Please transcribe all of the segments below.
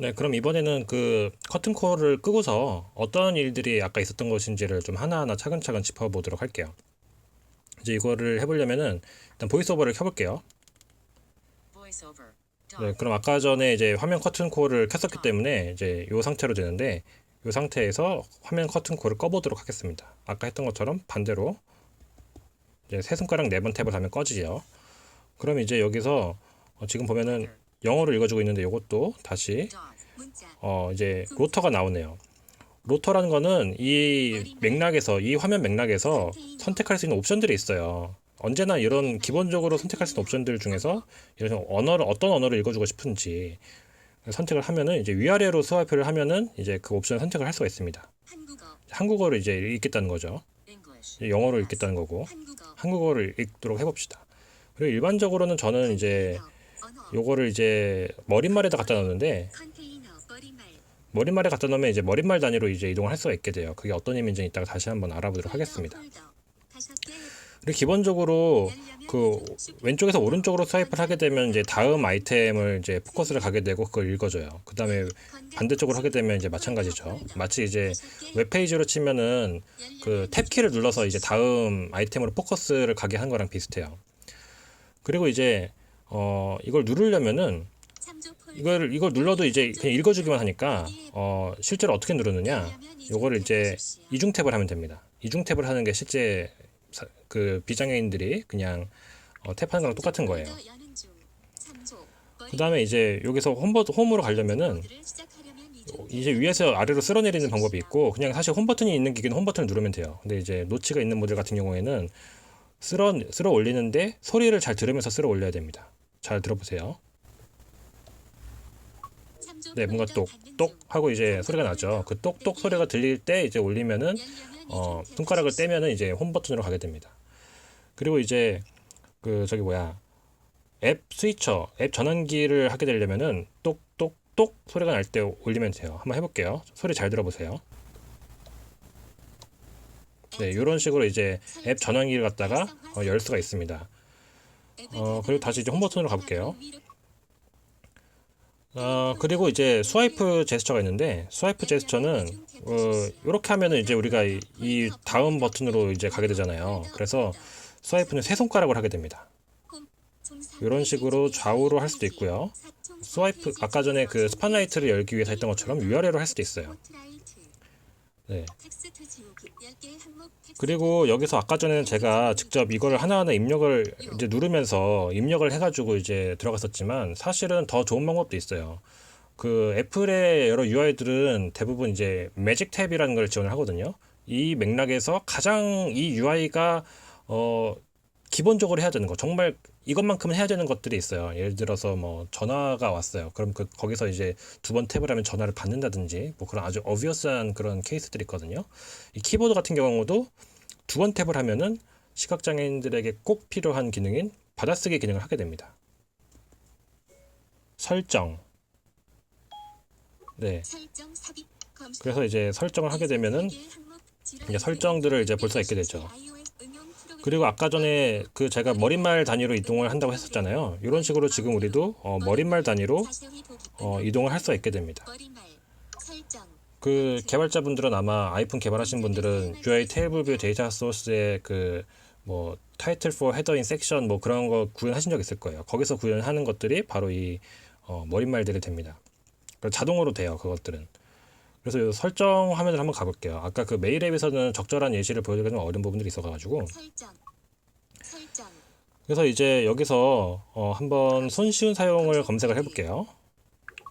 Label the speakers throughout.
Speaker 1: 네, 그럼 이번에는 그 커튼콜을 끄고서 어떤 일들이 아까 있었던 것인지를 좀 하나하나 차근차근 짚어보도록 할게요. 이제 이거를 해보려면은 일단 보이스오버를 켜볼게요. 네, 그럼 아까 전에 이제 화면 커튼콜을 켰었기 때문에 이제 이 상태로 되는데 이 상태에서 화면 커튼콜을 꺼보도록 하겠습니다. 아까 했던 것처럼 반대로 이제 세 손가락 네 번 탭을 하면 꺼지죠. 그럼 이제 여기서 어, 지금 보면은 영어로 읽어주고 있는데 이것도 다시 어 이제 로터가 나오네요. 로터라는 거는 이 맥락에서 이 화면 맥락에서 선택할 수 있는 옵션들이 있어요. 언제나 이런 기본적으로 선택할 수 있는 옵션들 중에서 이런 언어를 어떤 언어를 읽어주고 싶은지 선택을 하면은 이제 위아래로 스와이프를 하면은 이제 그 옵션 선택을 할 수가 있습니다.
Speaker 2: 한국어
Speaker 1: 한국어 를 이제 읽겠다는 거죠. 영어로 읽겠다는 거고
Speaker 2: 한국어
Speaker 1: 한국어를 읽도록 해봅시다. 그리고 일반적으로는 저는 이제 요거를 이제 머릿말에다 갖다 놓는데 머릿말에 갖다 놓으면 이제 머릿말 단위로 이제 이동을 할 수가 있게 돼요. 그게 어떤 의미인지 이따가 다시 한번 알아보도록 하겠습니다. 그리고 기본적으로 그 왼쪽에서 오른쪽으로 스와이프를 하게 되면 이제 다음 아이템을 이제 포커스를 가게 되고 그걸 읽어줘요. 그 다음에 반대쪽으로 하게 되면 이제 마찬가지죠. 마치 이제 웹페이지로 치면은 그 탭 키를 눌러서 이제 다음 아이템으로 포커스를 가게 한 거랑 비슷해요. 그리고 이제 어 이걸 누르려면은 이걸 이걸 눌러도 이제 그냥 읽어주기만 하니까 어 실제로 어떻게 누르느냐 요거를 이제 이중 탭을 하면 됩니다. 이중 탭을 하는 게 실제 사- 그 비장애인들이 그냥 어, 탭하는 거랑 똑같은 거예요. 그 다음에 이제 여기서 홈버 홈으로 가려면은 이제 위에서 아래로 쓸어내리는 방법이 있고 그냥 사실 홈 버튼이 있는 기기는 홈 버튼을 누르면 돼요. 근데 이제 노치가 있는 모델 같은 경우에는 쓸어 쓸어 올리는데 소리를 잘 들으면서 쓸어 올려야 됩니다. 잘 들어보세요. 네, 뭔가 똑똑
Speaker 2: 중.
Speaker 1: 하고 이제 소리가 나죠. 그 똑똑 소리가 들릴 때 이제 올리면은 어, 손가락을. 떼면은 이제 홈 버튼으로 가게 됩니다. 그리고 이제 그 저기 뭐야 앱 스위처 앱 전환기를 하게 되려면은 똑똑똑 소리가 날 때 올리면 돼요. 한번 해볼게요. 소리 잘 들어보세요. 네, 이런 식으로 이제 앱 전환기를 갖다가 어, 열 수가 있습니다. 어, 그리고 다시 이제 홈 버튼으로 가볼게요. 어, 그리고 이제 스와이프 제스처가 있는데 스와이프 제스처는 어, 이렇게 하면은 이제 우리가 이, 이 다음 버튼으로 이제 가게 되잖아요. 그래서 스와이프는 세 손가락을 하게 됩니다. 이런 식으로 좌우로 할 수도 있고요. 스와이프 아까 전에 그 스팟라이트를 열기 위해서 했던 것처럼 위아래로 할 수도 있어요. 네. 그리고 여기서 아까 전에는 제가 직접 이걸 하나하나 입력을 이제 누르면서 입력을 해가지고 이제 들어갔었지만 사실은 더 좋은 방법도 있어요. 그 애플의 여러 UI들은 대부분 이제 매직 탭이라는 걸 지원을 하거든요. 이 맥락에서 가장 이 UI가 어 기본적으로 해야 되는 거 정말 이것만큼은 해야 되는 것들이 있어요. 예를 들어서 뭐 전화가 왔어요. 그럼 그 거기서 이제 두 번 탭을 하면 전화를 받는다든지 뭐 그런 아주 어비어스한 그런 케이스들이 있거든요. 이 키보드 같은 경우도 두 번 탭을 하면은 시각장애인들에게 꼭 필요한 기능인 받아쓰기 기능을 하게 됩니다. 설정. 네. 그래서 이제 설정을 하게 되면은 이제 설정들을 이제 볼 수가 있게 되죠. 그리고 아까 전에 그 제가 머릿말 단위로 이동을 한다고 했었잖아요. 이런 식으로 지금 우리도 어, 머릿말 단위로 어, 이동을 할 수가 있게 됩니다. 그 개발자분들은 아마 아이폰 개발하신 분들은 UI 테이블 뷰 데이터 소스의 그 뭐 타이틀 for 헤더 인 섹션 뭐 그런 거 구현하신 적 있을 거예요. 거기서 구현하는 것들이 바로 이 어, 머릿말들이 됩니다. 그래서 자동으로 돼요. 그것들은. 그래서 이 설정 화면을 한번 가볼게요. 아까 그 메일 앱에서는 적절한 예시를 보여드리기 좀 어려운 부분들이 있어가지고
Speaker 2: 설정 설정
Speaker 1: 그래서 이제 여기서 어, 한번 손쉬운 사용을 검색을 해볼게요.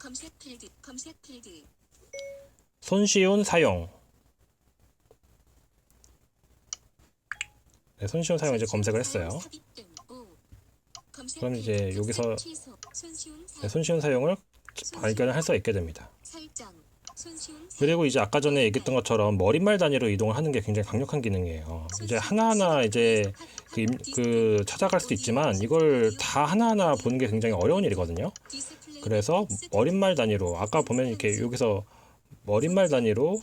Speaker 2: 검색 필드 검색 필드
Speaker 1: 손쉬운 사용. 네, 손쉬운 사용 이제 검색을 했어요. 그럼 이제 여기서 네,
Speaker 2: 사용,
Speaker 1: 손쉬운 사용을 발견을 할 수가 있게 됩니다.
Speaker 2: 설정
Speaker 1: 그리고 이제 아까 전에 얘기했던 것처럼 머릿말 단위로 이동을 하는 게 굉장히 강력한 기능이에요. 이제 하나하나 이제 그, 임- 그 찾아갈 수도 있지만 이걸 다 하나하나 보는 게 굉장히 어려운 일이거든요. 그래서 머릿말 단위로 아까 보면 이렇게 여기서 머릿말 단위로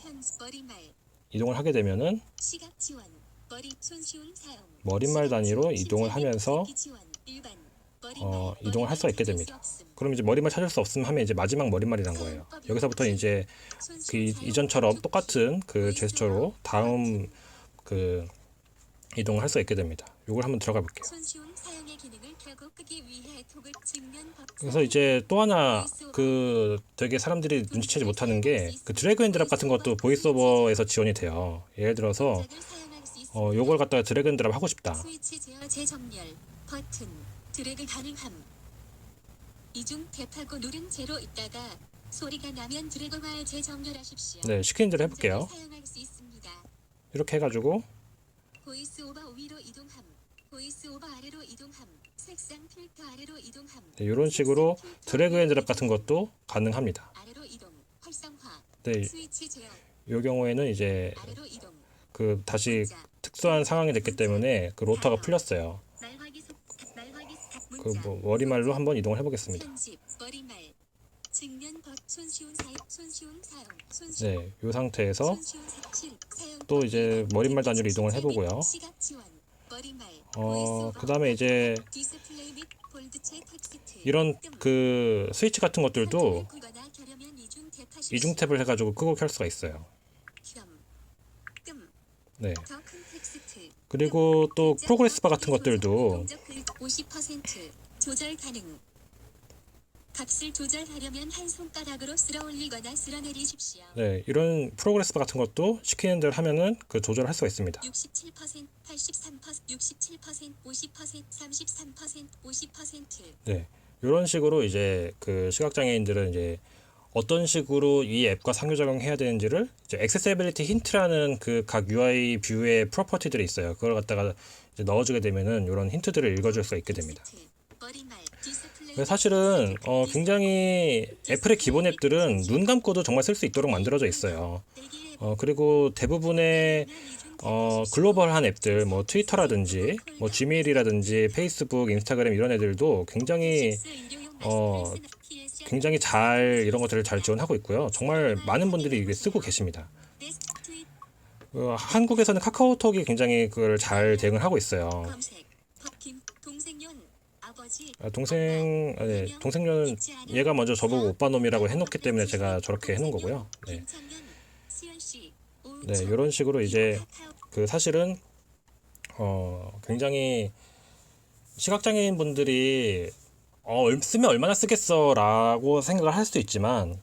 Speaker 1: 이동을 하게 되면은 머릿말 단위로 이동을 하면서 어, 이동을 할 수가 있게 됩니다. 그럼 이제 머리말 찾을 수 없음 하면 이제 마지막 머리말이란 거예요. 여기서부터 이제 그 이- 이전처럼 똑같은 그 제스처로 다음 그 이동을 할 수 있게 됩니다. 이걸 한번 들어가 볼게요. 그래서 이제 또 하나 그 되게 사람들이 눈치채지 못하는 게 그 드래그 앤 드랍 같은 것도 보이스오버에서 지원이 돼요. 예를 들어서. 어 요걸 갖다가 드래그 앤 드랍 하고 싶다.
Speaker 2: 드래그 가능함. 이중 탭하고 누른 채로 있다가 소리가 나면 드래그와 재정렬하십시오.
Speaker 1: 네, 시키는 대로 해볼게요.
Speaker 2: 사용할 수 있습니다.
Speaker 1: 이렇게 해가지고.
Speaker 2: 보이스 오버 위로 이동함. 보이스 오버 아래로 이동함. 색상 필터 아래로 이동함.
Speaker 1: 네, 이런 식으로 드래그 앤 드랍 같은 것도 가능합니다.
Speaker 2: 아래로 이동. 활성화.
Speaker 1: 네,
Speaker 2: 스위치 제어.
Speaker 1: 요 경우에는 이제
Speaker 2: 아래로 이동.
Speaker 1: 그 다시 특수한 상황이 됐기 때문에 그 로터가 풀렸어요. 그 뭐 머리말로 한번 이동을 해보겠습니다. 네, 이 상태에서 또 이제 머리말 단위로 이동을 해보고요. 어, 그 다음에 이제 이런
Speaker 2: 뜸.
Speaker 1: 그 스위치 같은 것들도
Speaker 2: 이중
Speaker 1: 탭을 해가지고 끄고 켤 수가 있어요. 네. 그리고 또
Speaker 2: 뜸,
Speaker 1: 프로그레스 바 같은
Speaker 2: 뜸,
Speaker 1: 것들도
Speaker 2: 동작 글50% 조절 가능. 값을 조절하려면 한 손가락으로 쓸어 올리거나 쓸어 내리십시오.
Speaker 1: 네, 이런 프로그레스 바 같은 것도 시키는 대로 하면은 그 조절할 수가 있습니다.
Speaker 2: 67%, 83%, 67%, 50%, 33%, 50%.
Speaker 1: 네, 이런 식으로 이제 그 시각 장애인들은 이제 어떤 식으로 이 앱과 상호작용해야 되는지를 이제 액세서빌리티 힌트라는 그 각 UI 뷰의 프로퍼티들이 있어요. 그걸 갖다가 이제 넣어주게 되면은 이런 힌트들을 읽어줄 수가 있게 됩니다. 사실은 어, 굉장히 애플의 기본 앱들은 눈 감고도 정말 쓸 수 있도록 만들어져 있어요. 어, 그리고 대부분의 어, 글로벌한 앱들, 뭐 트위터라든지, 뭐 지메일이라든지, 페이스북, 인스타그램 이런 애들도 굉장히 어, 굉장히 잘 이런 것들을 잘 지원하고 있고요. 정말 많은 분들이 이게 쓰고 계십니다. 어, 한국에서는 카카오톡이 굉장히 그걸 잘 대응을 하고 있어요.
Speaker 2: 아,
Speaker 1: 동생, 아, 네, 동생녀는 얘가 먼저 저보고 오빠 놈이라고 해놓기 때문에 제가 저렇게 해놓은 거고요. 네, 네, 이런 식으로 이제 그 사실은 어 굉장히 시각장애인 분들이 어 얼- 쓰면 얼마나 쓰겠어라고 생각을 할 수도 있지만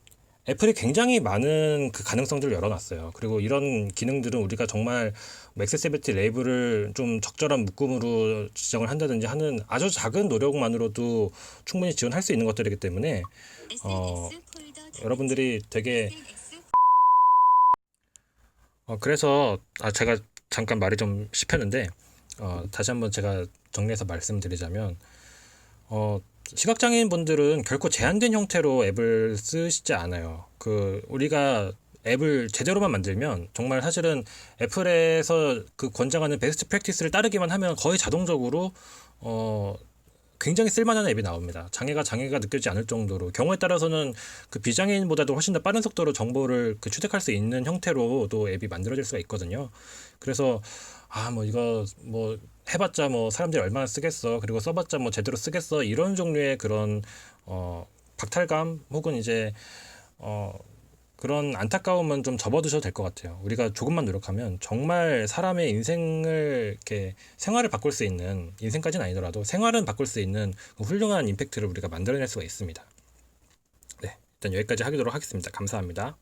Speaker 1: 애플이 굉장히 많은 그 가능성들을 열어놨어요. 그리고 이런 기능들은 우리가 정말 액세시빌티 레이블을 좀 적절한 묶음으로 지정을 한다든지 하는 아주 작은 노력만으로도 충분히 지원할 수 있는 것들이기 때문에 어, 여러분들이 되게 어, 그래서 아, 제가 잠깐 말이 좀 씹혔는데 어, 다시 한번 제가 정리해서 말씀드리자면 어, 시각장애인 분들은 결코 제한된 형태로 앱을 쓰시지 않아요. 그 우리가 앱을 제대로만 만들면 정말 사실은 애플에서 그 권장하는 베스트 프랙티스를 따르기만 하면 거의 자동적으로 어 굉장히 쓸만한 앱이 나옵니다. 장애가 장애가 느껴지지 않을 정도로 경우에 따라서는 그 비장애인보다도 훨씬 더 빠른 속도로 정보를 그 취득할 수 있는 형태로도 앱이 만들어질 수가 있거든요. 그래서 아 뭐 이거 뭐 해봤자 뭐 사람들이 얼마나 쓰겠어 그리고 써봤자 뭐 제대로 쓰겠어 이런 종류의 그런 어 박탈감 혹은 이제 어 그런 안타까움은 좀 접어두셔도 될 것 같아요. 우리가 조금만 노력하면 정말 사람의 인생을 이렇게 생활을 바꿀 수 있는 인생까지는 아니더라도 생활은 바꿀 수 있는 그 훌륭한 임팩트를 우리가 만들어낼 수가 있습니다. 네, 일단 여기까지 하도록 하겠습니다. 감사합니다.